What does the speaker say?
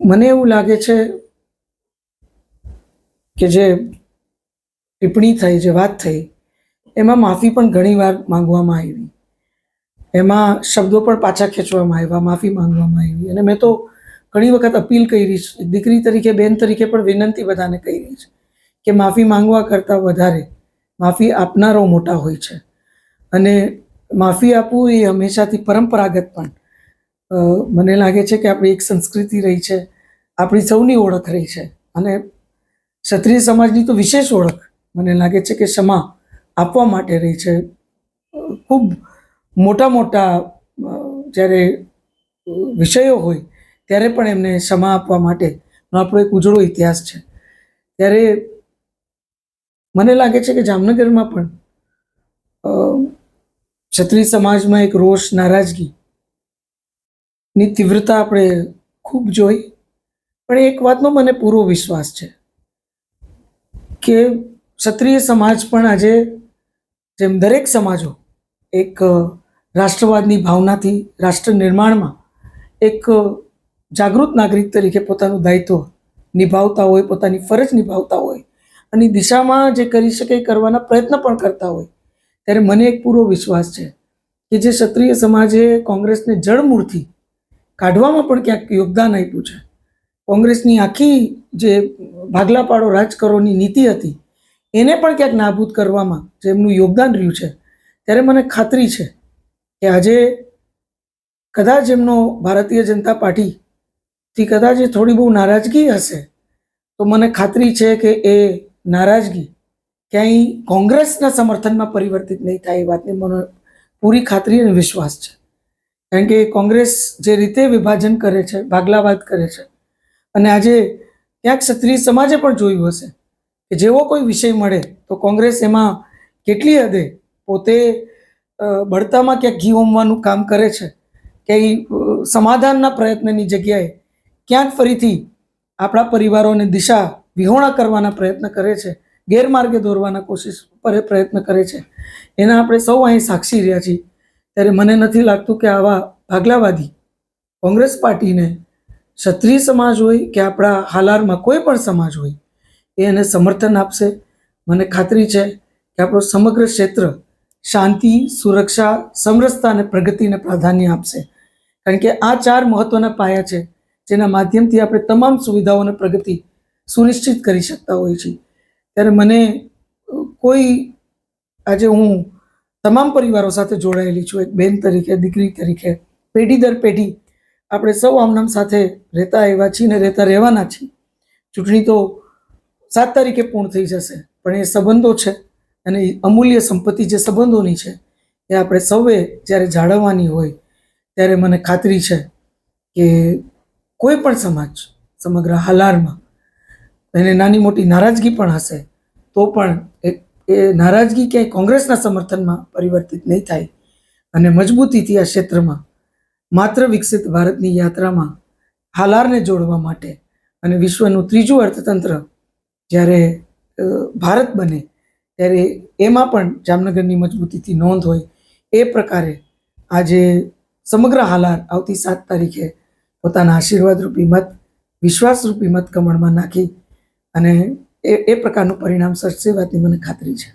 મને એવું લાગે છે કે જે ટિપ્પણી થઈ, જે વાત થઈ, એમાં માફી પણ ઘણીવાર માંગવામાં આવી. એમાં શબ્દો પણ પાછા ખેંચવામાં આવ્યા, માફી માંગવામાં આવી. અને મેં તો ઘણી વખત અપીલ કરી છે. દીકરી તરીકે, બેન તરીકે પણ વિનંતી બધાને કરી છે કે માફી માંગવા કરતાં વધારે માફી આપનારો મોટા હોય છે. અને માફી આપવું એ હંમેશાથી પરંપરાગત પણ મને લાગે છે કે આપણી એક સંસ્કૃતિ રહી છે, આપણી સૌની ઓળખ રહી છે અને ક્ષત્રિય સમાજની તો વિશેષ ઓળખ મને લાગે છે કે ક્ષમા આપવા માટે રહી છે. ખૂબ મોટા મોટા જ્યારે વિષયો હોય ત્યારે પણ એમને ક્ષમા આપવા માટેનો આપણો એક ઉજળો ઇતિહાસ છે. ત્યારે મને લાગે છે કે જામનગરમાં પણ ક્ષત્રિય સમાજમાં એક રોષ, નારાજગી ની તીવ્રતા આપણે ખૂબ જોઈ, પણ એક વાતનો મને પૂરો વિશ્વાસ છે કે ક્ષત્રિય સમાજ પણ આજે જેમ દરેક સમાજો એક રાષ્ટ્રવાદની ભાવનાથી રાષ્ટ્ર નિર્માણમાં એક જાગૃત નાગરિક તરીકે પોતાનું દાયિત્વ નિભાવતા હોય, પોતાની ફરજ નિભાવતા હોય અને દિશામાં જે કરી શકે કરવાના પ્રયત્ન પણ કરતા હોય, ત્યારે મને એક પૂરો વિશ્વાસ છે કે જે ક્ષત્રિય સમાજે કોંગ્રેસને જળમૂળથી કાઢવામાં પણ ક્યાંક યોગદાન આપ્યું છે. કોંગ્રેસની આખી જે ભાગલા પાડો રાજ કરોની નીતિ હતી, એને પણ ક્યાંક નાબૂદ કરવામાં જે એમનું યોગદાન રહ્યું છે, ત્યારે મને ખાતરી છે કે આજે કદાચ એમનો ભારતીય જનતા પાર્ટીથી કદાચ એ થોડી બહુ નારાજગી હશે, તો મને ખાતરી છે કે એ નારાજગી ક્યાંય કોંગ્રેસના સમર્થનમાં પરિવર્તિત નહીં થાય એ વાતની મને પૂરી ખાતરી અને વિશ્વાસ છે. કારણ કે કોંગ્રેસ જે રીતે વિભાજન કરે છે ભાગલાવાદ કરે છે અને આજે ક્યાંક ક્ષત્રિય સમાજે પણ જોયું હશે કે જેવો કોઈ વિષય મળે તો કોંગ્રેસ એમાં કેટલી હદે પોતે બળતામાં ક્યાંક ઘી હોમવાનું કામ કરે છે કે ઈ, સમાધાનના પ્રયત્નની જગ્યાએ ક્યાંક ફરીથી આપણા પરિવારોને દિશા વિહોણા કરવાના પ્રયત્ન કરે છે ગેરમાર્ગે દોરવાના કોશિશ પર પ્રયત્ન કરે છે. એના આપણે સૌ અહીં સાક્ષી રહ્યા છીએ. ત્યારે મને નથી લાગતું કે આવા ભાગલાવાદી કોંગ્રેસ પાર્ટીને ક્ષત્રિય સમાજ હોય કે આપણા હાલારમાં કોઈ પણ સમાજ હોય, એ એને સમર્થન આપશે. મને ખાતરી છે કે આપણો સમગ્ર ક્ષેત્ર શાંતિ, સુરક્ષા, સમરસતા અને પ્રગતિને પ્રાધાન્ય આપશે. કારણ કે આ ચાર મહત્વના પાયા છે, જેના માધ્યમથી આપણે તમામ સુવિધાઓ અને પ્રગતિ સુનિશ્ચિત કરી શકતા હોઈએ છીએ. ત્યારે મને કોઈ, આજે હું તમામ પરિવારો સાથે જોડાયેલી છું. એક બેન તરીકે, દીકરી તરીકે, પેઢી દર પેઢી આપણે સૌ આમનામ સાથે રહેતા આવ્યા છીએ ને રહેતા રહેવાના છીએ. ચૂંટણી તો સાત તારીખે પૂર્ણ થઈ જશે, પણ એ સંબંધો છે અને અમૂલ્ય સંપત્તિ જે સંબંધોની છે એ આપણે સૌએ જ્યારે જાળવવાની હોય ત્યારે મને ખાતરી છે કે કોઈ પણ સમાજ, સમગ્ર હાલારમાં, એને નાની મોટી નારાજગી પણ હશે, તો પણ એ એ નારાજગી ક્યાંય કોંગ્રેસના સમર્થનમાં પરિવર્તિત નહીં થાય અને મજબૂતીથી આ ક્ષેત્રમાં માત્ર વિકસિત ભારતની યાત્રામાં હાલારને જોડવા માટે અને વિશ્વનું ત્રીજું અર્થતંત્ર જ્યારે ભારત બને, ત્યારે એમાં પણ જામનગરની મજબૂતીથી નોંધ હોય એ પ્રકારે આજે સમગ્ર હાલાર આવતી સાત તારીખે પોતાના આશીર્વાદરૂપી મત, વિશ્વાસરૂપી મત કમળમાં નાખી અને એ એ પ્રકારનું પરિણામ સર્જશે વાતની મને ખાતરી છે.